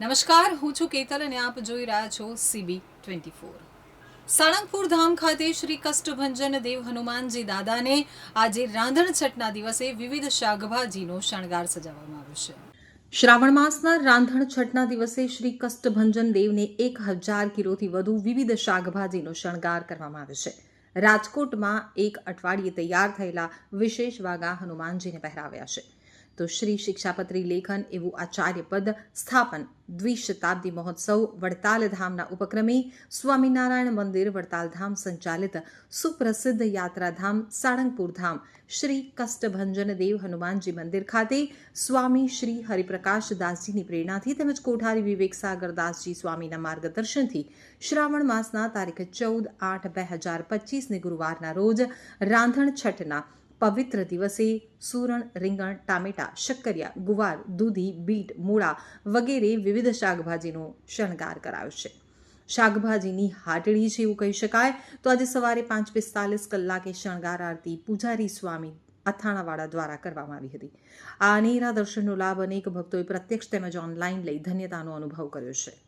નમસ્કાર, હું છું કેતલ અને આપ જોઈ રહ્યા છો CB twenty four Salangpur Dham ખાતે શ્રી કષ્ટભંજન દેવ હનુમાનજી દાદાને આજે રાંધણ છઠના દિવસે વિવિધ શાકભાજીનો શણગાર સજાવવામાં આવ્યો છે. શ્રાવણ માસના રાંધણ છઠના દિવસે શ્રી કષ્ટભંજન દેવને એક હજાર કિલોથી વધુ વિવિધ શાકભાજીનો શણગાર કરવામાં આવ્યો છે. રાજકોટમાં એક અઠવાડિયે તૈયાર થયેલા વિશેષ વાગા હનુમાનજીને પહેરાવ્યા છે. તો શ્રી શિક્ષાપત્રી લેખન એવું આચાર્ય પદ સ્થાપન. દ્વિશતાબ્દી મહોત્સવ વડતાલ ધામના ઉપક્રમે સ્વામિનારાયણ મંદિર વડતાલ ધામ સંચાલિત સુપ્રસિદ્ધ યાત્રાધામ સાળંગપુર ધામ શ્રી કષ્ટભંજન દેવ હનુમાનજી મંદિર ખાતે સ્વામી શ્રી હરિપ્રકાશ દાસજીની પ્રેરણાથી તેમજ કોઠારી વિવેક સાગરદાસજી સ્વામીના માર્ગદર્શનથી શ્રાવણ માસના તારીખ ચૌદ આઠ બે હજાર પચીસને ગુરુવારના રોજ રાંધણ છઠના પવિત્ર દિવસે સૂરણ, રીંગણ, ટામેટા, શક્કરિયા, ગુવાર, દૂધી, બીટ, મૂળા વગેરે વિવિધ શાકભાજીનો શણગાર કરાયો છે. શાકભાજીની હાટડી છે એવું કહી શકાય. તો આજે સવારે પાંચ પિસ્તાલીસ કલાકે શણગાર આરતી પૂજારી સ્વામી અથાણાવાળા દ્વારા કરવામાં આવી હતી. આ અનેરા દર્શનનો લાભ અનેક ભક્તોએ પ્રત્યક્ષ તેમજ ઓનલાઈન લઈ ધન્યતાનો અનુભવ કર્યો છે.